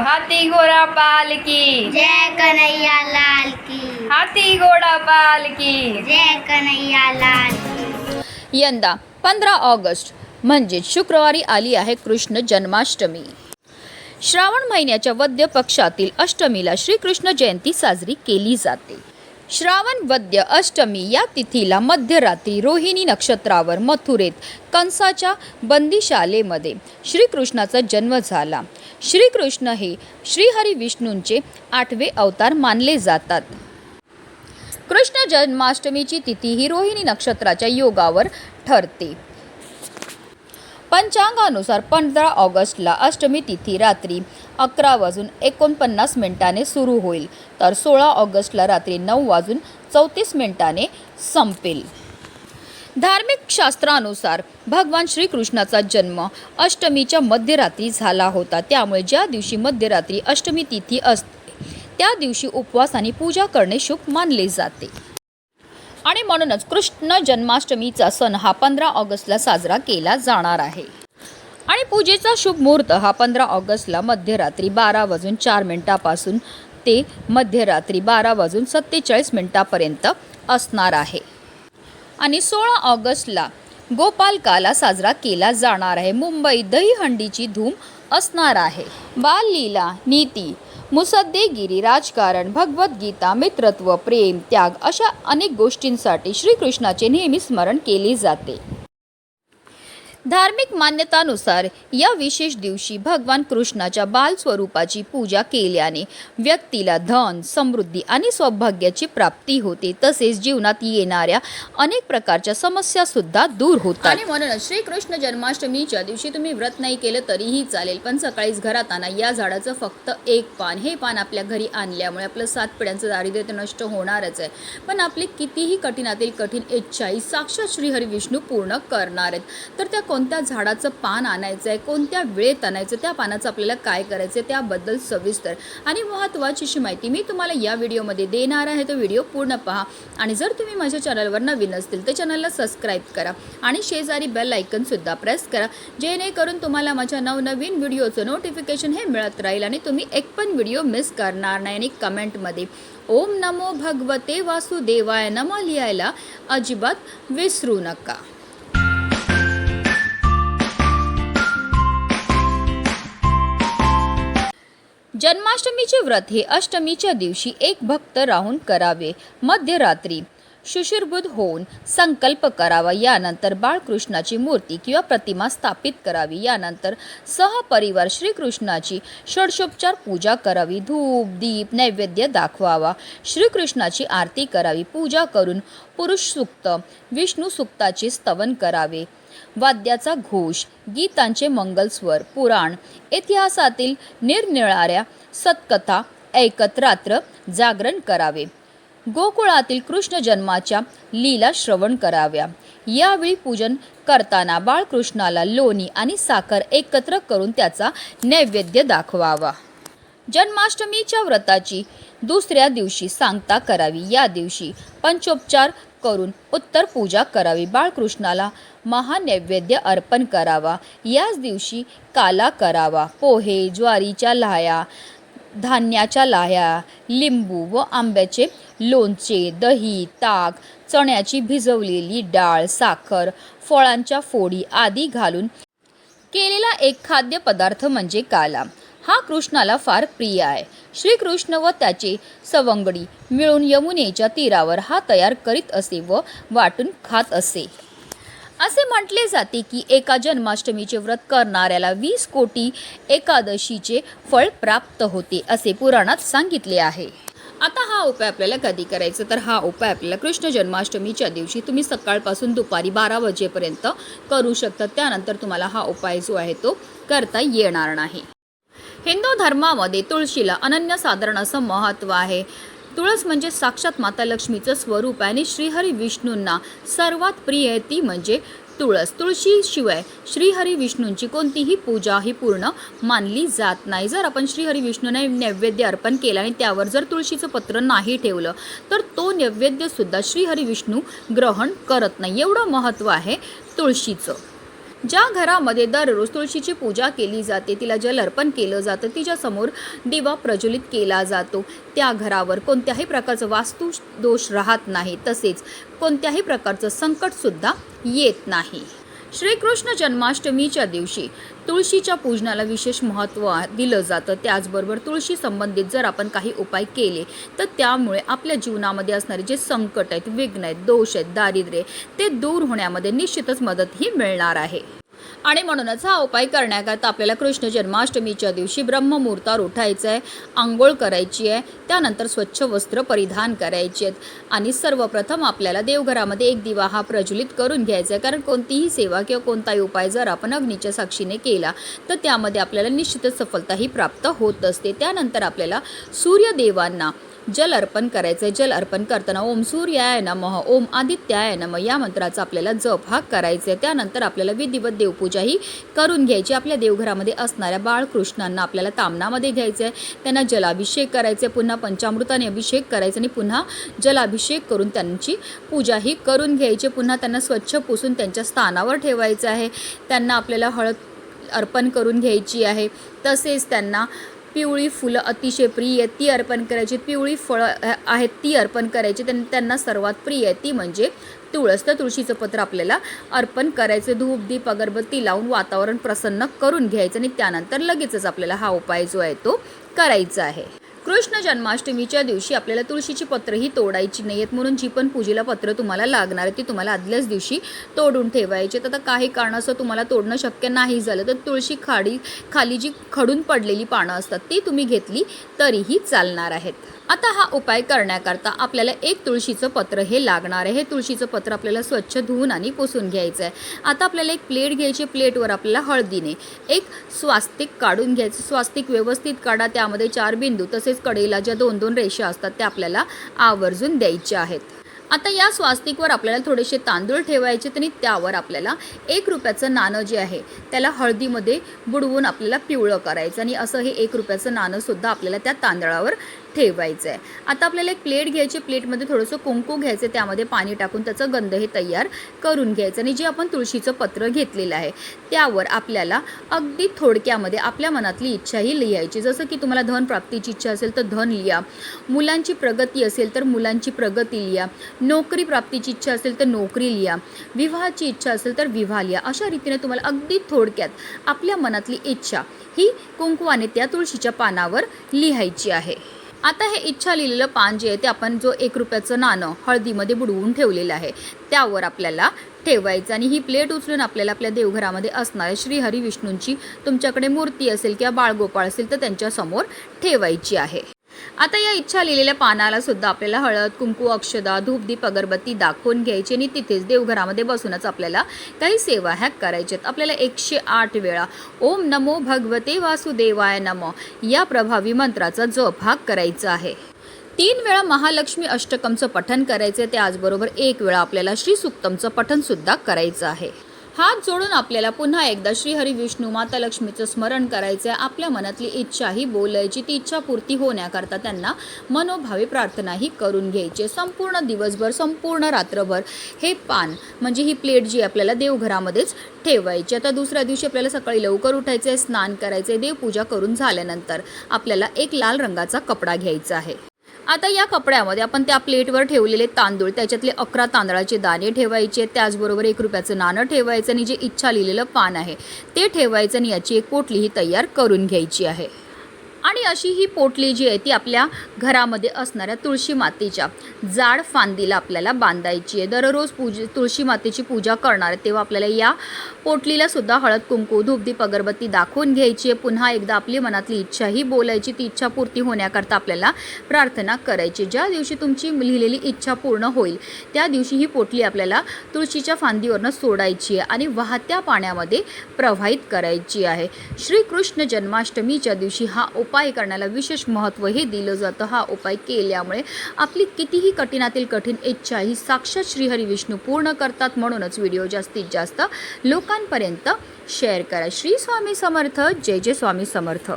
हाथी घोड़ा पाल की. जय कन्हैया लाल की. हाथी घोड़ा पाल की. जय कन्हैया लाल की. यंदा पंधरा ऑगस्ट म्हणजेच शुक्रवारी आली आहे कृष्ण जन्माष्टमी. श्रावण महिन्याच्या वद्य पक्षातील अष्टमीला श्रीकृष्ण जयंती साजरी केली जाते. श्रावण वद्य अष्टमी या तिथीला मध्यरात्री रोहिणी नक्षत्रावर मथुरेत कंसाच्या बंदीशालेमध्ये श्रीकृष्णाचा जन्म झाला. श्रीकृष्ण हे श्रीहरी विष्णूंचे आठवे अवतार मानले जातात. कृष्ण जन्माष्टमीची तिथी ही रोहिणी नक्षत्राच्या योगावर ठरते. पंचांगानुसार पंधरा ऑगस्टला अष्टमी तिथी रात्री अकरा वाजून एकोणपन्नास मिनिटाने सुरू होईल. तर सोळा ऑगस्टला रात्री नऊ वाजून चौतीस मिनिटाने संपेल. धार्मिक शास्त्रानुसार भगवान श्रीकृष्णाचा जन्म अष्टमीच्या मध्यरात्री झाला होता. त्यामुळे ज्या दिवशी मध्यरात्री अष्टमी तिथी असते त्या दिवशी उपवास आणि पूजा करणे शुभ मानले जाते. आणि म्हणूनच कृष्ण जन्माष्टमीचा सण हा पंधरा ऑगस्टला साजरा केला जाणार आहे. आणि पूजेचा शुभ मुहूर्त हा पंधरा ऑगस्टला मध्यरात्री बारा वाजून चार मिनिटापासून ते मध्यरात्री बारा वाजून सत्तेचाळीस मिनिटापर्यंत असणार आहे. आणि सोळा ऑगस्टला गोपालकाला साजरा केला जाणार आहे. मुंबई दहीहंडीची धूम असणार आहे. बाललीला नीती मुसद्देगिरी राजकारण भगवद्गीता मित्रत्व प्रेम त्याग अशा अनेक गोष्टींसाठी श्रीकृष्णाचे नेहमी स्मरण केले जाते. धार्मिक मान्यतानुसार या विशेष दिवशी भगवान कृष्णाच्या बाल स्वरूपाची पूजा केल्याने व्यक्तीला धन समृद्धी आणि सौभाग्याची प्राप्ती होते. तसेच जीवनात येणाऱ्या अनेक प्रकारच्या समस्या सुद्धा दूर होतात. आणि म्हणूनच श्रीकृष्ण जन्माष्टमीच्या दिवशी तुम्ही व्रत नाही केलं तरीही चालेल. पण सकाळीच घरात आणा. या झाडाचं फक्त एक पान. हे पान आपल्या घरी आणल्यामुळे आपलं सात पिढ्यांचं दारिद्र्य नष्ट होणारच आहे. पण आपली कितीही कठीणातील कठीण इच्छाही साक्षात श्रीहरी विष्णू पूर्ण करणार आहेत. तर त्या कोणत्या झाडाचं पान आणायचं आहे कोणत्या वेळेत आणायचं त्या पानाचं आपल्याला काय करायचं आहे त्याबद्दल सविस्तर आणि महत्त्वाची अशी माहिती मी तुम्हाला या व्हिडिओमध्ये देणार आहे. तो व्हिडिओ पूर्ण पहा आणि जर तुम्ही माझ्या चॅनलवर नवीन असतील तर चॅनलला सबस्क्राईब करा आणि शेजारी बेल आयकनसुद्धा प्रेस करा जेणेकरून तुम्हाला माझ्या नवनवीन व्हिडिओचं नोटिफिकेशन हे मिळत राहील आणि तुम्ही एक पण व्हिडिओ मिस करणार नाही आणि कमेंटमध्ये ओम नमो भगवते वासुदेवाय नम लिहायला अजिबात विसरू नका. जन्माष्टमीचे व्रत हे अष्टमीच्या दिवशी एक भक्त राहून करावे. मध्यरात्री शुशिरबुद्ध होऊन संकल्प करावा. यानंतर बाळकृष्णाची मूर्ती किंवा प्रतिमा स्थापित करावी. यानंतर सहपरिवार श्रीकृष्णाची षडशोपचार पूजा करावी. धूप दीप नैवेद्य दाखवावा. श्रीकृष्णाची आरती करावी. पूजा करून पुरुष सुक्त विष्णू सुक्ताचे स्तवन करावे. वाद्याचा घोष गीतांचे मंगलस्वर पुराण इतिहासातील निरनिळाऱ्या सत्कथा ऐकत रात्र जागरण करावे. गोकुळातील कृष्ण जन्माच्या लीला श्रवण कराव्या. यावेळी पूजन करताना बाळकृष्णाला लोणी आणि साखर एकत्र करून त्याचा नैवेद्य दाखवावा. जन्माष्टमीच्या व्रताची दुसऱ्या दिवशी सांगता करावी. या दिवशी पंचोपचार करून उत्तर पूजा करावी. बाळकृष्णाला महानैवेद्य अर्पण करावा. याच दिवशी काला करावा. पोहे ज्वारीच्या लाह्या धान्याच्या लाह्या लिंबू व आंब्याचे लोणचे दही ताक चण्याची भिजवलेली डाळ साखर फळांच्या फोडी आदी घालून केलेला एक खाद्यपदार्थ म्हणजे काला. हा कृष्णाला फार प्रिय आहे. श्रीकृष्ण व त्याचे सवंगडी मिळून यमुनेच्या तीरावर हा तयार करीत असे व वाटून खात असे. असे म्हटले जाते की एका जन्माष्टमीचे व्रत करणाऱ्याला वीस कोटी एकादशीचे फळ प्राप्त होते असे पुराणात सांगितले आहे. आता हा उपाय आपल्याला कधी करायचा? तर हा उपाय आपल्याला कृष्ण जन्माष्टमीच्या दिवशी तुम्ही सकाळपासून दुपारी बारा वाजेपर्यंत करू शकता. त्यानंतर तुम्हाला हा उपाय जो आहे तो करता येणार नाही. हिंदू धर्मामध्ये तुळशीला अनन्यसाधारण असं महत्त्व आहे. तुळस म्हणजे साक्षात माता लक्ष्मीचं स्वरूप आहे आणि श्रीहरी विष्णूंना सर्वात प्रिय आहे ती म्हणजे तुळस. तुळशीशिवाय श्रीहरी विष्णूंची कोणतीही पूजा ही पूर्ण मानली जात नाही. जर आपण श्रीहरी विष्णूने नैवेद्य अर्पण केलं आणि त्यावर जर तुळशीचं पत्र नाही ठेवलं तर तो नैवेद्यसुद्धा श्रीहरी विष्णू ग्रहण करत नाही. एवढं महत्त्व आहे तुळशीचं. ज्या घरामध्ये दररोज तुळशीची पूजा केली जाते तिला जल अर्पण केलं जातं तिच्यासमोर दिवा प्रज्वलित केला जातो. त्या घरावर कोणत्याही प्रकारचं वास्तू दोष राहत नाही तसेच कोणत्याही प्रकारचं संकटसुद्धा येत नाही. श्रीकृष्ण जन्माष्टमीच्या दिवशी तुळशीच्या पूजनाला विशेष महत्त्व दिलं जातं. त्याचबरोबर तुळशी संबंधित जर आपण काही उपाय केले तर त्यामुळे आपल्या जीवनामध्ये असणारे जे संकट आहेत विघ्न आहेत दोष आहेत दारिद्र्य ते दूर होण्यामध्ये निश्चितच मदतही मिळणार आहे. आणि म्हणूनच हा उपाय करण्याकरता आपल्याला कृष्ण जन्माष्टमीच्या दिवशी ब्रह्ममुहूर्तावर उठायचं आहे आंघोळ करायची आहे त्यानंतर स्वच्छ वस्त्र परिधान करायची आहेत आणि सर्वप्रथम आपल्याला देवघरामध्ये एक दिवा हा प्रज्वलित करून घ्यायचा आहे कारण कोणतीही सेवा किंवा कोणताही उपाय जर आपण अग्नीच्या साक्षीने केला तर त्यामध्ये आपल्याला निश्चितच सफलताही प्राप्त होत असते. त्यानंतर आपल्याला सूर्यदेवांना जल अर्पण करायचं आहे जल अर्पण करताना ओम सूर्याय नमः ओम आदित्याय नमः या मंत्राचा आपल्याला जप हा करायचा आहे त्यानंतर आपल्याला विधिवत देवपूजाही करून घ्यायची. आपल्या देवघरामध्ये असणाऱ्या बाळकृष्णांना आपल्याला तामणामध्ये घ्यायचं आहे त्यांना जलाभिषेक करायचे पुन्हा पंचामृताने अभिषेक करायचा आणि पुन्हा जलाभिषेक करून त्यांची पूजाही करून घ्यायची. पुन्हा त्यांना स्वच्छ पुसून त्यांच्या स्थानावर ठेवायचं आहे. त्यांना आपल्याला हळद अर्पण करून घ्यायची आहे. तसेच त्यांना पिवळी फुलं अतिशय प्रिय आहेत ती अर्पण करायची. पिवळी फळं आहेत ती अर्पण करायची. त्यां त्यांना सर्वात प्रिय आहे ती म्हणजे तुळस. तर तुळशीचं पत्र आपल्याला अर्पण करायचं. धूप दीप अगरबत्ती लावून वातावरण प्रसन्न करून घ्यायचं आणि त्यानंतर लगेचच आपल्याला हा उपाय जो आहे तो करायचा आहे. कृष्ण जन्माष्टमीच्या दिवशी आपल्याला तुळशीची पत्रही तोडायची नाही आहेत म्हणून जी पण पूजेला पत्र तुम्हाला लागणार आहे ती तुम्हाला आदल्याच दिवशी तोडून ठेवायचे तर आता काही कारणास्तव तुम्हाला तोडणं शक्य नाही झालं तर तुळशी खाडी खाली जी खडून पडलेली पानं असतात ती तुम्ही घेतली तरीही चालणार आहेत. आता हा उपाय करण्याकरता आपल्याला एक तुळशीचं पत्र हे लागणार आहे. हे तुळशीचं पत्र आपल्याला स्वच्छ धुवून आणि पुसून घ्यायचं आहे. आता आपल्याला एक प्लेट घ्यायची. प्लेटवर आपल्याला हळदीने एक स्वास्तिक काढून घ्यायचं. स्वास्तिक व्यवस्थित काढा. त्यामध्ये चार बिंदू तसेच कडेला ज्या दोन दोन रेषा असतात त्या आपल्याला आवर्जून द्यायच्या आहेत. आता या स्वास्तिकवर आपल्याला थोडेसे तांदूळ ठेवायचे आणि त्यावर आपल्याला एक रुपयाचं नाणं जे आहे त्याला हळदीमध्ये बुडवून आपल्याला पिवळं करायचं आणि असं हे एक रुपयाचं नाणंसुद्धा आपल्याला त्या तांदळावर ठेवायचं आहे आता आपल्याला एक प्लेट घ्यायची प्लेटमध्ये थोडंसं कुंकू घ्यायचं त्यामध्ये पाणी टाकून त्याचं गंध हे तयार करून घ्यायचं आणि जे आपण तुळशीचं पत्र घेतलेलं आहे त्यावर आपल्याला अगदी थोडक्यामध्ये आपल्या मनातली इच्छाही लिहायची. जसं की तुम्हाला धन प्राप्तीची इच्छा असेल तर धन लिहा. मुलांची प्रगती असेल तर मुलांची प्रगती लिहा. नोकरी प्राप्तीची इच्छा असेल तर नोकरी लिहा. विवाहाची इच्छा असेल तर विवाह लिहा. अशा रीतीने तुम्हाला अगदी थोडक्यात आपल्या मनातली इच्छा ही कुंकवाने त्या तुळशीच्या पानावर लिहायची आहे. आता हे इच्छा लिहिलेलं पान जे आहे ते आपण जो एक रुपयाचं नाणं हळदीमध्ये बुडवून ठेवलेलं आहे त्यावर आपल्याला ठेवायचं आणि ही प्लेट उचलून आपल्याला आपल्या देवघरामध्ये असणाऱ्या श्री हरी विष्णूंची तुमच्याकडे मूर्ती असेल किंवा बाळगोपाळ असेल तर त्यांच्यासमोर ठेवायची आहे. आता या इच्छा लिहिलेल्या पानाला सुद्धा आपल्याला हळद कुंकू अक्षदा धूपदीप अगरबत्ती दाखवून घ्यायची आणि तिथेच देवघरामध्ये बसूनच आपल्याला काही सेवा ह्या करायच्यात आपल्याला एकशे आठ वेळा ओम नमो भगवते वासुदेवाय नमो या प्रभावी मंत्राचा जप हा करायचा आहे. तीन वेळा महालक्ष्मी अष्टकमचं पठण करायचं आहे त्याचबरोबर एक वेळा आपल्याला श्री सुक्तमचं पठणसुद्धा करायचं आहे. हात जोडून आपल्याला पुन्हा एकदा श्रीहरी विष्णू माता लक्ष्मीचं स्मरण करायचं आहे आपल्या मनातली इच्छा ही बोलायची ती इच्छा पूर्ती होण्याकरता त्यांना मनोभावे प्रार्थनाही करून घ्यायची. संपूर्ण दिवसभर संपूर्ण रात्रभर हे पान म्हणजे ही प्लेट जी आपल्याला देवघरामध्येच ठेवायची. आता दुसऱ्या दिवशी आपल्याला सकाळी लवकर उठायचं आहे स्नान करायचं आहे देवपूजा करून झाल्यानंतर आपल्याला एक लाल रंगाचा कपडा घ्यायचा आहे. आता या कपड्यामध्ये आपण त्या प्लेटवर ठेवलेले तांदूळ त्याच्यातले अकरा तांदळाचे दाणे ठेवायचे त्याचबरोबर एक रुपयाचं नाणं ठेवायचं आणि जे इच्छा लिहिलेलं पान आहे ते ठेवायचं आणि याची एक पोटलीही तयार करून घ्यायची आहे. आणि अशी ही पोटली जी आहे ती आपल्या घरामध्ये असणाऱ्या तुळशी मातेच्या जाड फांदीला आपल्याला बांधायची आहे. दररोज पूज तुळशी मातेची पूजा करणार आहे. तेव्हा आपल्याला या पोटलीला सुद्धा हळद कुंकू धूपदीप अगरबत्ती दाखवून घ्यायची आहे. पुन्हा एकदा आपली मनातली इच्छा ही बोलायची. ती इच्छा पूर्ती होण्याकरता आपल्याला प्रार्थना करायची ज्या दिवशी तुमची लिहिलेली इच्छा पूर्ण होईल त्या दिवशी ही पोटली आपल्याला तुळशीच्या फांदीवरनं सोडायची आहे आणि वाहत्या पाण्यामध्ये प्रवाहित करायची आहे. श्रीकृष्ण जन्माष्टमीच्या दिवशी हा उपाय उपाय करण्याला विशेष महत्त्व हे दिलं जातं. हा उपाय केल्यामुळे आपली कितीही कठीणातील कठीण इच्छा ही साक्षात श्रीहरी विष्णू पूर्ण करतात म्हणूनच व्हिडिओ जास्तीत जास्त लोकांपर्यंत शेअर करा. श्री स्वामी समर्थ. जय जय स्वामी समर्थ.